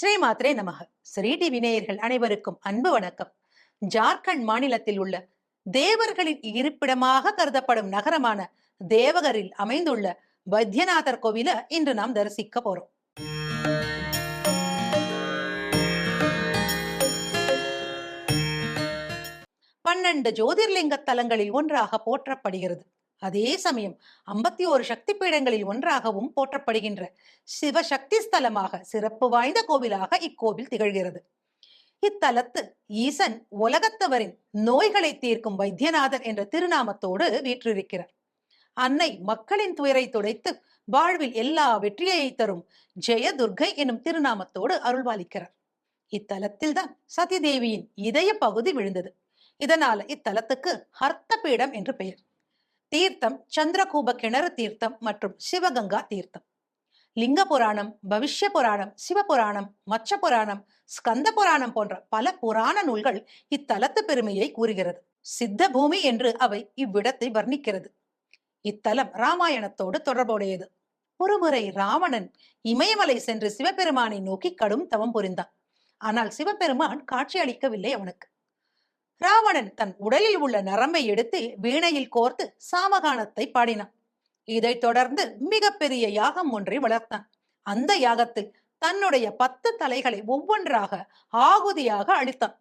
ஸ்ரீமாத்ரே நமக. ஸ்ரீ டிவி அனைவருக்கும் அன்பு வணக்கம். ஜார்க்கண்ட் மாநிலத்தில் உள்ள தேவர்களின் இருப்பிடமாக கருதப்படும் நகரமான தேவகரில் அமைந்துள்ள வைத்தியநாதர் கோவில இன்று நாம் தரிசிக்க போறோம். பன்னெண்டு ஜோதிர்லிங்க தலங்களில் ஒன்றாக போற்றப்படுகிறது. அதே சமயம் ஐம்பத்தி ஒரு சக்தி பீடங்களில் ஒன்றாகவும் போற்றப்படுகின்ற சிவசக்தி ஸ்தலமாக சிறப்பு வாய்ந்த கோவிலாக இக்கோவில் திகழ்கிறது. இத்தலத்து ஈசன் உலகத்தவரின் நோய்களை தீர்க்கும் வைத்தியநாதன் என்ற திருநாமத்தோடு வீற்றிருக்கிறார். அன்னை மக்களின் துயரை துடைத்து வாழ்வில் எல்லா வெற்றியை தரும் ஜெயதுர்கை எனும் திருநாமத்தோடு அருள்வாளிக்கிறார். இத்தலத்தில் தான் சதிதேவியின் இதய பகுதி விழுந்தது. இதனால இத்தலத்துக்கு ஹர்த்த பீடம் என்று பெயர். தீர்த்தம் சந்திரகூப கிணறு தீர்த்தம் மற்றும் சிவகங்கா தீர்த்தம். லிங்க புராணம் பவிஷ்ய புராணம் சிவபுராணம் மச்ச புராணம் ஸ்கந்த புராணம் போன்ற பல புராண நூல்கள் இத்தலத்து பெருமையை கூறுகிறது. சித்த பூமி என்று அவை இவ்விடத்தை வர்ணிக்கிறது. இத்தலம் ராமாயணத்தோடு தொடர்புடையது. ஒருமுறை ராவணன் இமயமலை சென்று சிவபெருமானை நோக்கி கடும் தவம் புரிந்தான். ஆனால் சிவபெருமான் காட்சி அளிக்கவில்லை அவனுக்கு. ராவணன் தன் உடலில் உள்ள நரம்பை எடுத்து வீணையில் கோர்த்து சாமகானத்தை பாடினான். இதைத் தொடர்ந்து மிகப்பெரிய யாகம் ஒன்றை வளர்த்தான். அந்த யாகத்தில் தன்னுடைய பத்து தலைகளை ஒவ்வொன்றாக ஆகுதியாக அழித்தான்.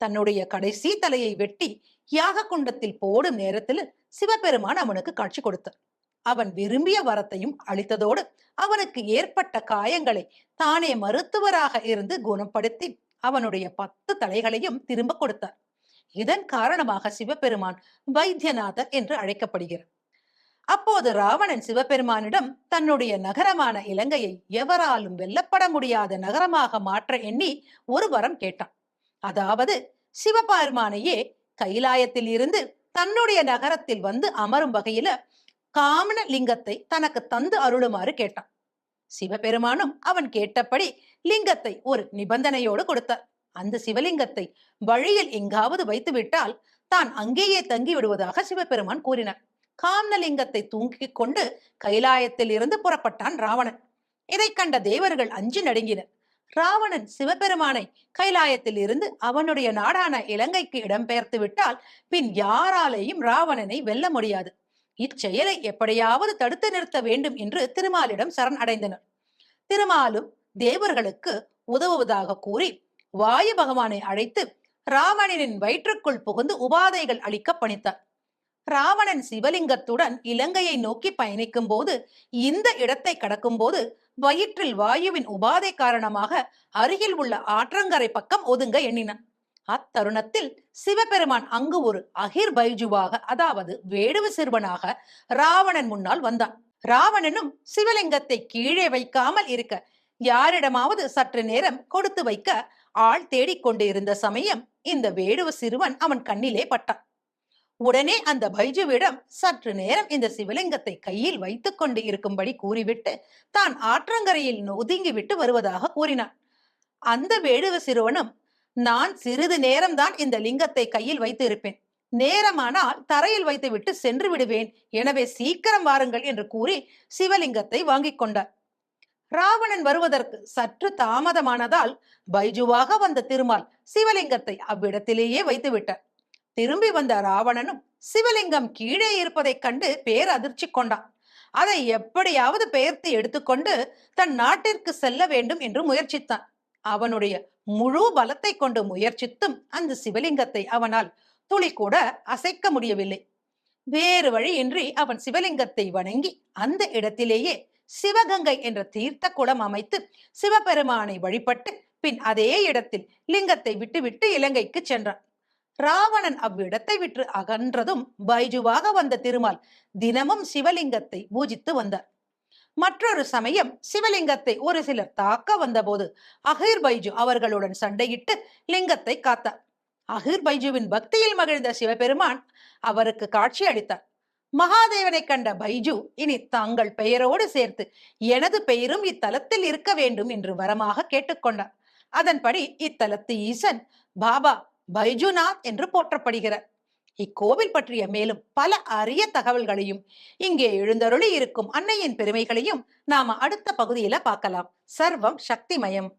தன்னுடைய கடைசி தலையை வெட்டி யாக குண்டத்தில் போடும் நேரத்தில் சிவபெருமான் அவனுக்கு காட்சி கொடுத்தார் அவன் விரும்பிய வரத்தையும் அளித்ததோடு அவனுக்கு ஏற்பட்ட காயங்களை தானே மருத்துவராக இருந்து குணப்படுத்தி அவனுடைய பத்து தலைகளையும் திரும்ப கொடுத்தார் இதன் காரணமாக சிவபெருமான் வைத்தியநாதர் என்று அழைக்கப்படுகிறார். அப்போது ராவணன் சிவபெருமானிடம் தன்னுடைய நகரமான இலங்கையை எவராலும் வெல்லப்பட முடியாத நகரமாக மாற்ற எண்ணி ஒரு வரம் கேட்டான். அதாவது சிவபெருமானையே கைலாயத்தில் இருந்து தன்னுடைய நகரத்தில் வந்து அமரும் வகையில காமன லிங்கத்தை தனக்கு தந்து அருளுமாறு கேட்டான். சிவபெருமானும் அவன் கேட்டபடி லிங்கத்தை ஒரு நிபந்தனையோடு கொடுத்தார். அந்த சிவலிங்கத்தை வழியில் எங்காவது வைத்து விட்டால் தான் அங்கேயே தங்கி விடுவதாக சிவபெருமான் கூறினார். காம்னலிங்கத்தை தூங்கிக் கொண்டு கைலாயத்தில் இருந்து புறப்பட்டான் ராவணன். இதை கண்ட தேவர்கள் அஞ்சு நடுங்கினர். ராவணன் சிவபெருமானை கைலாயத்தில் இருந்து அவனுடைய நாடான இலங்கைக்கு இடம்பெயர்த்து விட்டால் பின் யாராலேயும் ராவணனை வெல்ல முடியாது. இச்செயலை எப்படியாவது தடுத்து நிறுத்த வேண்டும் என்று திருமாலிடம் சரண் அடைந்தனர். திருமாலும் தேவர்களுக்கு உதவுவதாக கூறி வாயு பகவானை அழைத்து ராவணனின் வயிற்றுக்குள் புகுந்து உபாதைகள் அளிக்க பணித்தார். ராவணன் சிவலிங்கத்துடன் இலங்கையை நோக்கி பயணிக்கும் போது இந்த இடத்தை கடக்கும் போது வயிற்றில் வாயுவின் உபாதை காரணமாக அருகில் உள்ள ஆற்றங்கரை பக்கம் ஒதுங்க எண்ணினான். அத்தருணத்தில் சிவபெருமான் அங்கு ஒரு அகிர் பைஜுவாக அதாவது வேடுவ சிறுவனாக ராவணன் முன்னால் வந்தான். ராவணனும் சிவலிங்கத்தை கீழே வைக்காமல் இருக்க யாரிடமாவது சற்று நேரம் கொடுத்து வைக்க ஆள் தேடிக்கொண்டு இருந்த சமயம் இந்த வேடுவ சிறுவன் அவன் கண்ணிலே பட்டான். உடனே அந்த பைஜுவிடம் சற்று நேரம் இந்த சிவலிங்கத்தை கையில் வைத்துக் கொண்டு இருக்கும்படி கூறிவிட்டு தான் ஆற்றங்கரையில் ஒதுங்கிவிட்டு வருவதாக கூறினான். அந்த வேடுவ சிறுவனும் நான் சிறிது நேரம்தான் இந்த லிங்கத்தை கையில் வைத்து இருப்பேன் நேரமானால் தரையில் வைத்துவிட்டு சென்று விடுவேன். எனவே சீக்கிரம் வாருங்கள் என்று கூறி சிவலிங்கத்தை வாங்கிக் கொண்டார் ராவணன் வருவதற்கு சற்று தாமதமானதால் பைஜுவாக வந்த திருமால் சிவலிங்கத்தை அவ்விடத்திலேயே வைத்துவிட்டார். திரும்பி வந்த ராவணனும் சிவலிங்கம் கீழே இருப்பதைக் கண்டு பேரதிர்ச்சி கொண்டான். அதை எப்படியாவது பெயர்த்து எடுத்துக்கொண்டு தன் நாட்டிற்கு செல்ல வேண்டும் என்று முயற்சித்தான். அவனுடைய முழு பலத்தை கொண்டு முயற்சித்தும் அந்த சிவலிங்கத்தை அவனால் துளி கூட அசைக்க முடியவில்லை. வேறு வழியின்றி அவன் சிவலிங்கத்தை வணங்கி அந்த இடத்திலேயே சிவகங்கை என்ற தீர்த்த குளம் அமைத்து சிவபெருமானை வழிபட்டு பின் அதே இடத்தில் லிங்கத்தை விட்டுவிட்டு இலங்கைக்கு சென்றான். ராவணன் அவ்விடத்தை விட்டு அகன்றதும் பைஜுவாக வந்த திருமால் தினமும் சிவலிங்கத்தை பூஜித்து வந்தார். மற்றொரு சமயம் சிவலிங்கத்தை ஒரு சிலர் தாக்க வந்தபோது அகிர் பைஜு அவர்களுடன் சண்டையிட்டு லிங்கத்தை காத்தார். அகிர் பைஜுவின் பக்தியில் மகிழ்ந்த சிவபெருமான் அவருக்கு காட்சி அளித்தார். மகாதேவனை கண்ட பைஜு இனி தங்கள் பெயரோடு சேர்த்து எனது பெயரும் இத்தலத்தில் இருக்க வேண்டும் என்று வரமாக கேட்டுக்கொண்டார். அதன்படி இத்தலத்து ஈசன் பாபா பைஜுநாத் என்று போற்றப்படுகிறார். இக்கோவில் பற்றிய மேலும் பல அரிய தகவல்களையும் இங்கே எழுந்தருளி இருக்கும் அன்னையின் பெருமைகளையும் நாம அடுத்த பகுதியில பார்க்கலாம். சர்வம் சக்திமயம்.